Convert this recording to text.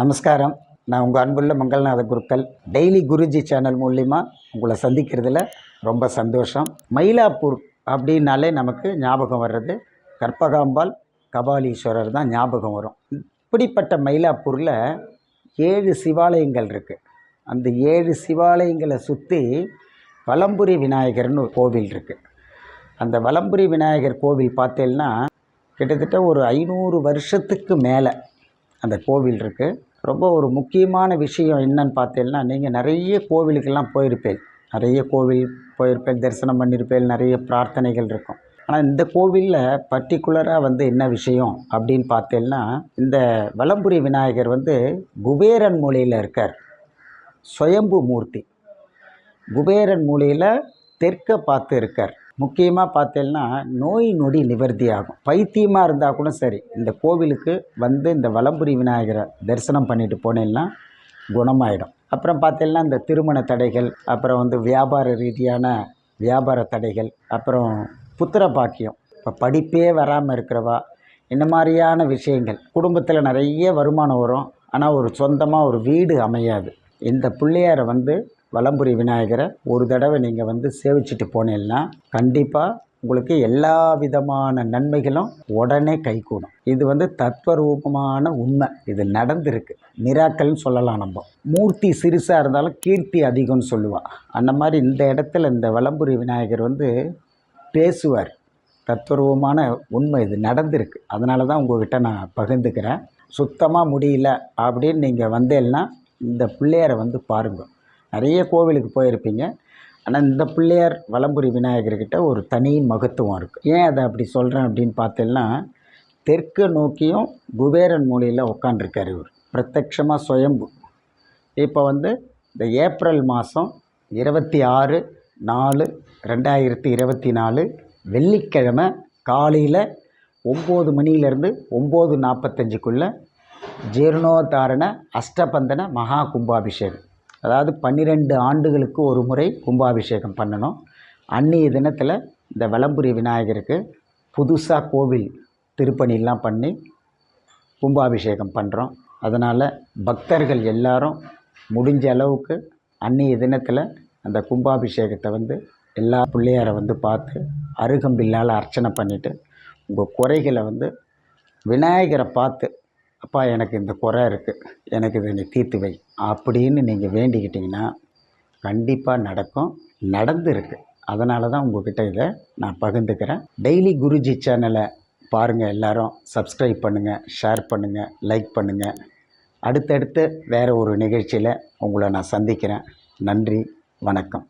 நமஸ்காரம். நான் உங்கள் அன்புள்ள மங்கள்நாத குருக்கள். டெய்லி குருஜி சேனல் மூலிமா உங்களை சந்திக்கிறதுல ரொம்ப சந்தோஷம். மயிலாப்பூர் அப்படின்னாலே நமக்கு ஞாபகம் வர்றது கற்பகாம்பாள் கபாலீஸ்வரர் தான் ஞாபகம் வரும். இப்படிப்பட்ட மயிலாப்பூரில் ஏழு சிவாலயங்கள் இருக்குது அந்த ஏழு சிவாலயங்களை சுற்றி வலம்புரி விநாயகர்னு ஒரு கோவில் இருக்குது அந்த வலம்புரி விநாயகர் கோவில் பார்த்தேன்னா கிட்டத்தட்ட ஒரு ஐநூறு வருஷத்துக்கு மேலே அந்த கோவில் இருக்குது ரொம்ப ஒரு முக்கியமான விஷயம் என்னன்னு பார்த்தீங்கன்னா நீங்கள் நிறைய கோவிலுக்கெல்லாம் போயிருப்பேன். நிறைய கோவில் போயிருப்பேன் தரிசனம் பண்ணியிருப்பேன் நிறைய பிரார்த்தனைகள் இருக்கும். ஆனால் இந்த கோவிலில் பர்டிகுலராக வந்து என்ன விஷயம் அப்படின்னு பார்த்தேன்னா இந்த வலம்புரி விநாயகர் வந்து குபேரன் மூலையில் இருக்கார். சுயம்பு மூர்த்தி. குபேரன் மூலையில் தெற்க பார்த்து இருக்கார். முக்கியமாக பார்த்தேன்னா நோய் நொடி நிவர்த்தி ஆகும். பைத்தியமாக இருந்தால் கூட சரி. இந்த கோவிலுக்கு வந்து இந்த வலம்புரி விநாயகரை தரிசனம் பண்ணிட்டு போனேன்னா குணமாயிடும். அப்புறம் பார்த்தேன்னா இந்த திருமண தடைகள் அப்புறம் வந்து வியாபார ரீதியான வியாபார தடைகள் அப்புறம் புத்திர பாக்கியம். இப்போ படிப்பே வராமல் இருக்கிறவா இந்த மாதிரியான விஷயங்கள். குடும்பத்தில் நிறைய வருமானம் வரும். ஆனால் ஒரு சொந்தமாக ஒரு வீடு அமையாது. இந்த பிள்ளையாரை வந்து வலம்புரி விநாயகரை ஒரு தடவை நீங்கள் வந்து சேவிச்சிட்டு போனீங்கன்னா கண்டிப்பாக உங்களுக்கு எல்லா விதமான நன்மைகளும் உடனே கைகூடும். இது வந்து தத்வரூபமான உண்மை. இது நடந்திருக்கு. மிராக்கள்னு சொல்லலாம் நம்ம. மூர்த்தி சிறுசாக இருந்தாலும் கீர்த்தி அதிகம்னு சொல்லுவாள் அந்த மாதிரி இந்த இடத்துல இந்த வலம்புரி விநாயகர் வந்து பேசுவார். தத்வரூபமான உண்மை இது நடந்திருக்கு. அதனால தான் உங்கள்கிட்ட நான் பகிர்ந்துக்கிறேன். சுத்தமாக முடியல அப்படின்னு நீங்கள் வந்தேன்னா இந்த பிள்ளையாரை வந்து பாருங்கள் நிறைய கோவிலுக்கு போயிருப்பீங்க. ஆனால் இந்த பிள்ளையார் வலம்புரி விநாயகர்கிட்ட ஒரு தனி மகத்துவம் இருக்குது ஏன் அதை அப்படி சொல்கிறேன் அப்படின்னு பார்த்தேன்னா தெற்கு நோக்கியும் குபேரன் மூலையில் உட்காண்டிருக்கார் இவர். பிரத்யக்ஷமாக சுயம்பு. இப்போ வந்து இந்த ஏப்ரல் மாதம் இருபத்தி ஆறு நாலு ரெண்டாயிரத்தி இருபத்தி நாலு வெள்ளிக்கிழமை காலையில் ஒம்பது மணியிலேருந்து ஒம்பது நாற்பத்தஞ்சுக்குள்ளே ஜீர்ணோத்தாரண அஷ்டபந்தன மகா கும்பாபிஷேகம். அதாவது பன்னிரெண்டு ஆண்டுகளுக்கு ஒரு முறை கும்பாபிஷேகம் பண்ணணும். அன்றைய தினத்தில் இந்த வலம்புரி விநாயகருக்கு புதுசாக கோவில் திருப்பணிலாம் பண்ணி கும்பாபிஷேகம் பண்ணுறோம் அதனால் பக்தர்கள் எல்லாரும் முடிஞ்ச அளவுக்கு அன்றைய தினத்தில் அந்த கும்பாபிஷேகத்தை வந்து எல்லா பிள்ளையாரை வந்து பார்த்து அருகம்பில்லால் அர்ச்சனை பண்ணிவிட்டு உங்கள் குறைகளை வந்து விநாயகரை பார்த்து அப்பா எனக்கு இந்த குறை இருக்குது எனக்கு இதை நீ தீர்த்து வை. அப்படின்னு நீங்கள் வேண்டிக்கிட்டிங்கன்னா கண்டிப்பாக நடக்கும். நடந்துருக்கு. அதனால தான் உங்ககிட்ட இதை நான் பகிர்ந்துக்கிறேன். டெய்லி குருஜி சேனலை பாருங்கள் எல்லாரும். சப்ஸ்கிரைப் பண்ணுங்கள் ஷேர் பண்ணுங்கள் லைக் பண்ணுங்கள் அடுத்தடுத்து வேறு ஒரு நிகழ்ச்சியில் உங்களை நான் சந்திக்கிறேன். நன்றி வணக்கம்.